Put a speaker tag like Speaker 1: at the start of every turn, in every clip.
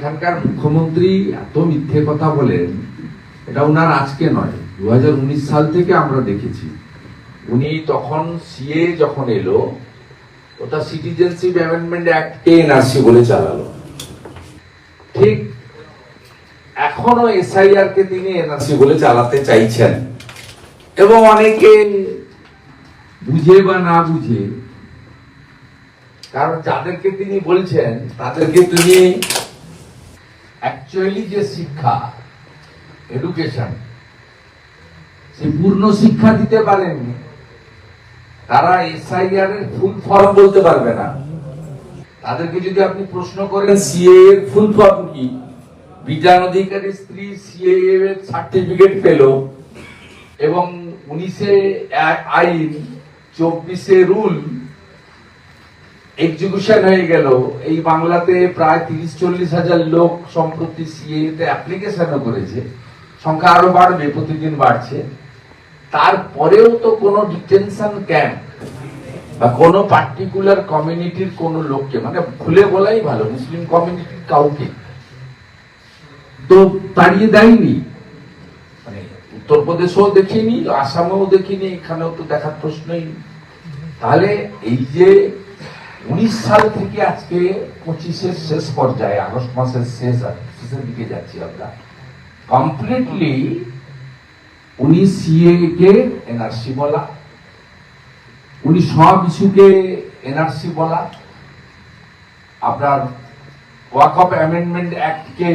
Speaker 1: এখানকার মুখ্যমন্ত্রী এত মিথ্যে কথা বলেন, এটা ওনার আজকে নয় দু সাল থেকে আমরা দেখেছি। উনি তখন সিএ যখন এলো, ওটা সিটিজেনশিপ অ্যামেন্ডমেন্ট অ্যাক্ট এনআরসি বলে চালালো। ঠিক এখনও এসআইআর কে তিনি এনআরসি বলে চালাতে চাইছেন। এবং অনেকে বুঝে বা না বুঝে, কারণ যাদেরকে তিনি বলছেন, তাদেরকে তিনি অ্যাকচুয়ালি যে শিক্ষা এডুকেশন সে পূর্ণ শিক্ষা দিতে পারেননি, তারা এসআইআর এর ফুল ফর্ম বলতে পারবে না। তাদেরকে যদি আপনি প্রশ্ন করেন সিএ এর ফুল ফর্ম কি? বিধান অধিকারী স্ত্রী সিএ এর সার্টিফিকেট পেল, এবং উনিশে আইন, চব্বিশে রুল এক্সিকিউশন হয়ে গেল। এই বাংলাতে প্রায় তিরিশ, চল্লিশ হাজার লোক সম্প্রতি সিএ তে অ্যাপ্লিকেশনও করেছে। সংখ্যা আরও বাড়বে, প্রতিদিন বাড়ছে। তারপরেও তো কোনো ডিটেনশন ক্যাম্প বা কোনো পার্টিকুলার কমিউনিটির কোন লোককে মানে ভুলে বলাই ভালো, মুসলিম কমিউনিটির কাউকে তো তাড়িয়ে দেয়নি। মানে উত্তরপ্রদেশেও দেখিনি, আসামেও দেখিনি, এখানেও তো দেখার প্রশ্নই তাহলে এই যে উনিশ সাল থেকে আজকে পঁচিশের শেষ পর্যায়ে, আগস্ট মাসের শেষ শেষের দিকে যাচ্ছি আমরা। কমপ্লিটলি উনি সিএ কে এনআরসি বলা উনি সব ইস্যুকে এনআরসি বলা, আপনার ওয়াক অফ অ্যামেন্ডমেন্ট অ্যাক্টকে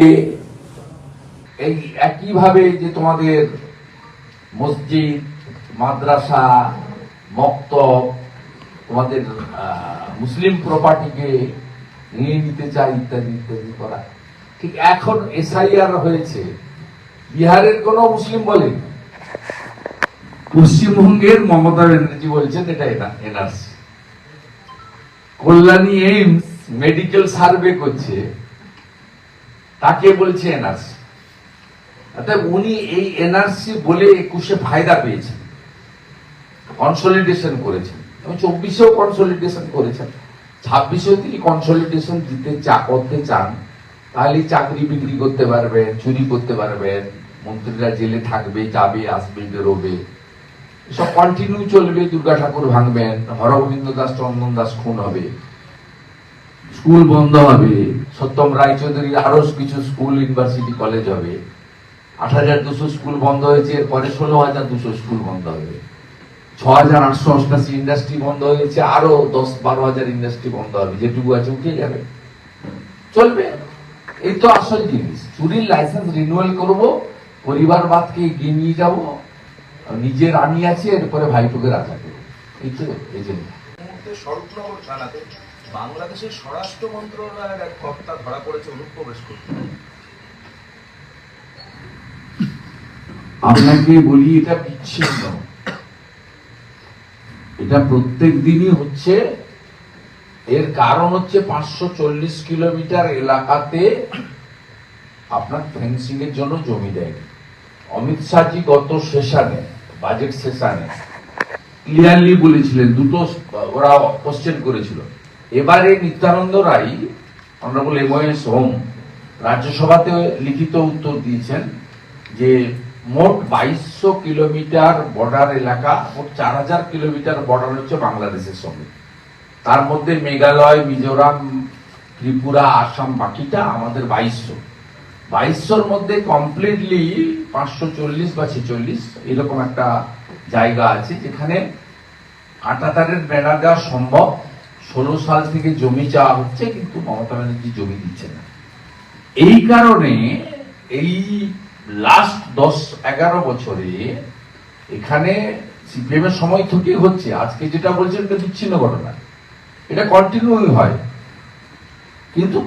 Speaker 1: এই একইভাবে যে তোমাদের মসজিদ, মাদ্রাসা, মক্তব তোমাদের মুসলিম প্রপার্টিকে নিয়ে নিতে চাই, ইত্যাদি ইত্যাদি করা। ঠিক এখন এসআইআর হয়েছে। বিহারের কোন মুসলিম বলেনি পশ্চিমবঙ্গের মমতা ব্যানার্জি বলছেন, এটা NRC Kalyani AIIMS medical survey করছে। তাকে বলছে এনআরসি অর্থাৎ উনি এই এনআরসি বলে একুশে ফায়দা পেয়েছেন। কনসলিডেশন করেছেন। এবং চব্বিশেও কনসলিডেশন করেছেন। ছাব্বিশেও তিনি কনসলিডেশন দিতে চা, করতে চান। তাহলে চাকরি বিক্রি করতে পারবেন, চুরি করতে পারবেন, মন্ত্রীরা জেলে থাকবে, যাবে, আসবে, বেরোবে। সব কন্টিনিউ চলবে, দুর্গা ঠাকুর ভাঙবেন, হরগোবিন্দ দাস, চন্দন দাস খুন হবে। স্কুল বন্ধ হবে, সত্যম রায়চৌধুরীর আরও কিছু স্কুল ইউনিভার্সিটি কলেজ হবে। আট হাজার দুশো স্কুল বন্ধ হয়েছে, এরপরে ষোলো হাজার দুশো স্কুল বন্ধ হবে। ছ হাজার আটশো অষ্টাশি ইন্ডাস্ট্রি বন্ধ হয়েছে আরও দশ বারো হাজার ইন্ডাস্ট্রি বন্ধ হবে। যেটুকু আছে উঠে যাবে। চলবে। এই তো আসল জিনিস। চুরির লাইসেন্স রিনিউয়াল করব পরিবারবাদকে এগিয়ে নিয়ে যাব নিজের আমি আছি এরপরে ভাইটুকে রাখা করব। এই তো এজেন্ডা
Speaker 2: স্বরূপনগর থানাতে বাংলাদেশের স্বরাষ্ট্র মন্ত্রণালয়ের এক কর্তা ধরা পড়েছে অনুপ্রবেশ করতে।
Speaker 1: আপনাকে বলি এটা বিচ্ছিন্ন। এটা প্রত্যেক দিনই হচ্ছে। এর কারণ হচ্ছে পাঁচশো চল্লিশ কিলোমিটার এলাকাতে আপনার ফেন্সিং এর জন্য জমি দেয়। অমিত শাহজি গত সেশনে বাজেট সেশনে ক্লিয়ারলি বলেছিলেন, দুটো, ওরা কোশ্চেন করেছিল। এবারে Nityananda Rai honourable M S home রাজ্যসভাতে লিখিত উত্তর দিয়েছেন যে মোট বাইশশো কিলোমিটার বর্ডার এলাকা, মোট চার হাজার কিলোমিটার বর্ডার হচ্ছে বাংলাদেশের সঙ্গে। তার মধ্যে মেঘালয়, মিজোরাম, ত্রিপুরা, আসাম, বাকিটা আমাদের বাইশশো। বাইশশোর মধ্যে কমপ্লিটলি পাঁচশো চল্লিশ বা ছেচল্লিশ, এরকম একটা জায়গা আছে যেখানে কাঁটাতারের বেড়া দেওয়া সম্ভব। ষোলো সাল থেকে জমি চাওয়া হচ্ছে, কিন্তু মমতা ব্যানার্জি জমি দিচ্ছে না। এই কারণে এই লাস্ট দশ, এগারো বছরে এখানে সিপিএম এর সময় থেকে হচ্ছে, আজকে যেটা বলছেন এটা বিচ্ছিন্ন ঘটনা। এটা কন্টিনিউ হয়। কিন্তু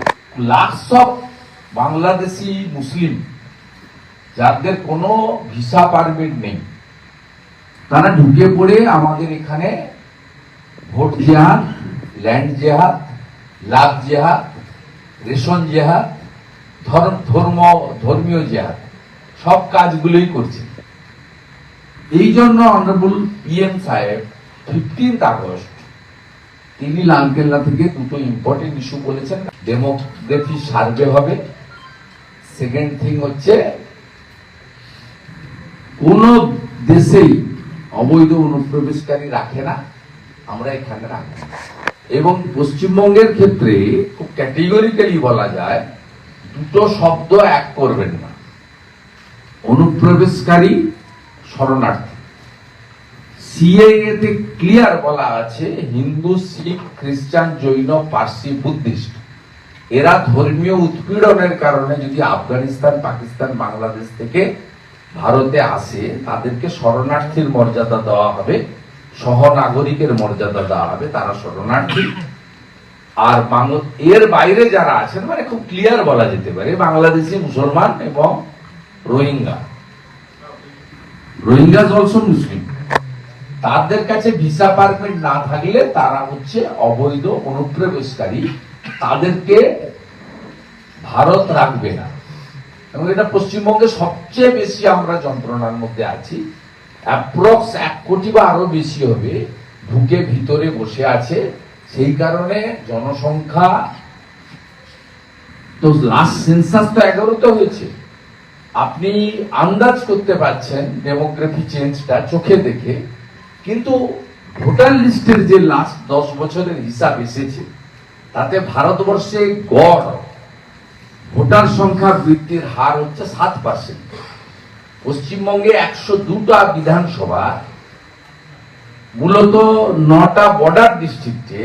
Speaker 1: লাখস অফ বাংলাদেশি মুসলিম, যাদের কোনো ভিসা পারমিট নেই, তারা ঢুকে পড়ে আমাদের এখানে ভোট জেহাদ ল্যান্ড জেহাদ, লাভ জেহাদ, রেশন জেহাদ ধর্ম, ধর্মীয় জেহাদ। সব কাজগুলোই করছে। এই জন্য অনারেবল পিএম সাহেব ফিফটিন্থ আগস্ট তিনি লালকেল্লা থেকে দুটো ইম্পর্টেন্ট ইস্যু বলেছেন। ডেমোগ্রাফি সার্ভে হবে। সেকেন্ড থিং হচ্ছে, কোন দেশেই অবৈধ অনুপ্রবেশকারী রাখে না। আমরা এখানে রাখি এবং পশ্চিমবঙ্গের ক্ষেত্রে খুব ক্যাটেগরিক্যালি বলা যায়, দুটো শব্দ এক করবেন না। অনুপ্রবেশকারী শরণার্থী। সিএতে ক্লিয়ার বলা আছে, হিন্দু, শিখ, খ্রিস্টান, জৈন, পার্সি, বুদ্ধিস্ট। এরা ধর্মীয় উৎপীড়নের কারণে যদি আফগানিস্তান, পাকিস্তান, বাংলাদেশ থেকে ভারতে আসে, তাদেরকে শরণার্থীর মর্যাদা দেওয়া হবে, সহনাগরিকের মর্যাদা দেওয়া হবে, তারা শরণার্থী। আর এর বাইরে যারা আছেন মানে খুব ক্লিয়ার বলা যেতে পারে, বাংলাদেশি মুসলমান এবং রোহিঙ্গা। রোহিঙ্গা অলসো মুসলিম তাদের কাছে ভিসা পারমিট না থাকলে তারা হচ্ছে অবৈধ, অনুপ্রবেশকারী। তাদেরকে ভারত রাখবে না। এবং এটা পশ্চিমবঙ্গে সবচেয়ে বেশি আমরা যন্ত্রণার মধ্যে আছি। অ্যাপ্রক্স এক কোটি বা আরও বেশি হবে। ঢুকে ভিতরে বসে আছে। সেই কারণে জনসংখ্যা, তো লাস্ট সেন্সাস তো এগারোতে হয়েছে। আপনি আন্দাজ করতে পারছেন ডেমোগ্রাফি চেঞ্জটা চোখে দেখে, কিন্তু ভোটার লিস্টের যে লাস্ট দশ বছরের হিসাব এসেছে, তাতে ভারতবর্ষে গড়, ভোটার সংখ্যা বৃদ্ধির হার হচ্ছে সাত পার্সেন্ট পশ্চিমবঙ্গে একশো দুটা বিধানসভা, মূলত নটা বর্ডার ডিস্ট্রিক্টে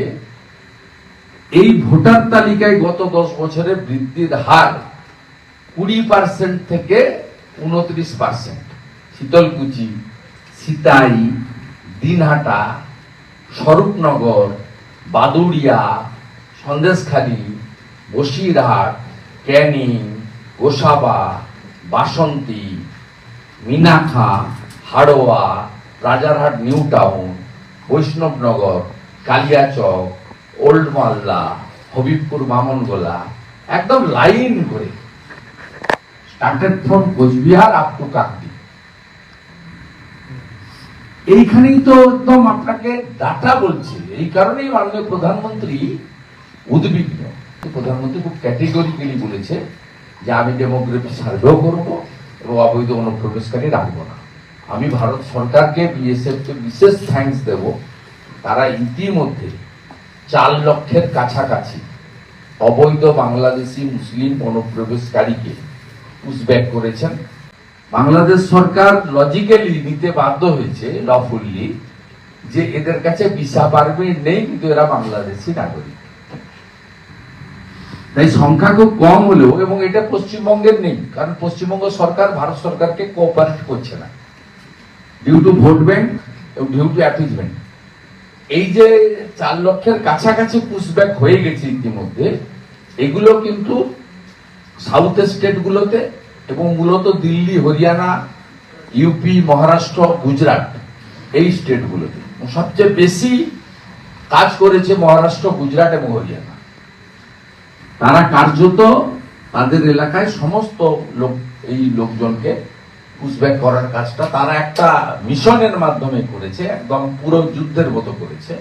Speaker 1: এই ভোটার তালিকায় গত দশ বছরে বৃদ্ধির হার কুড়ি পার্সেন্ট থেকে উনত্রিশ percent Sitalkuchi, Sitai, Dinhata, Swarupnagar, Baduria, Sandeshkhali, Basirhat, Canning, Gosaba, Basanti Minakha Haroa, Rajarhat, new town, Baishnabnagar, Kaliachak, old Malda, Habibpur, Mamangola. একদম লাইন করে started from Coochbehar up to Kakdwip এইখানেই তো একদম আপনাকে ডাটা বলছে। এই কারণেই মাননীয় প্রধানমন্ত্রী উদ্বিগ্ন। প্রধানমন্ত্রী খুব ক্যাটেগরিক্যালি বলেছে যে আমি ডেমোগ্রাফি সার্ভেও করব এবং অবৈধ অনুপ্রবেশকারী রাখব না। আমি ভারত সরকারকে বিএসএফ কে বিশেষ থ্যাঙ্কস দেব। তারা ইতিমধ্যে চার লক্ষের কাছাকাছি অবৈধ বাংলাদেশি মুসলিম অনুপ্রবেশকারীকে পুশব্যাক করেছেন। বাংলাদেশ সরকার লজিক্যালি নিতে বাধ্য হয়েছে লফুল্লি যে এদের কাছে ভিসা পারমিট নেই, কিন্তু এরা বাংলাদেশি নাগরিক। তাই সংখ্যা খুব কম হলেও, এবং এটা পশ্চিমবঙ্গের নেই, কারণ পশ্চিমবঙ্গ সরকার ভারত সরকারকে কোঅপারেট করছে না। ডিউ টু ভোট ব্যাংক এবং ডিউ টু অ্যাপিজমেন্ট এই যে চার লক্ষের কাছাকাছি পুশব্যাক হয়ে গেছে ইতিমধ্যে, এগুলো কিন্তু সাউথ স্টেট গুলোতে এবং মূলত দিল্লি, হরিয়ানা ইউপি মহারাষ্ট্র, গুজরাট এই স্টেট গুলোতে। সবচেয়ে বেশি কাজ করেছে মহারাষ্ট্র, গুজরাট এবং হরিয়ানা। তারা কার্যত তাদের এলাকায় সমস্ত লোক, এই লোকজনকে পুশব্যাক করার কাজটা তারা একটা মিশনের মাধ্যমে করেছে, একদম পুরো যুদ্ধের মতো করেছে।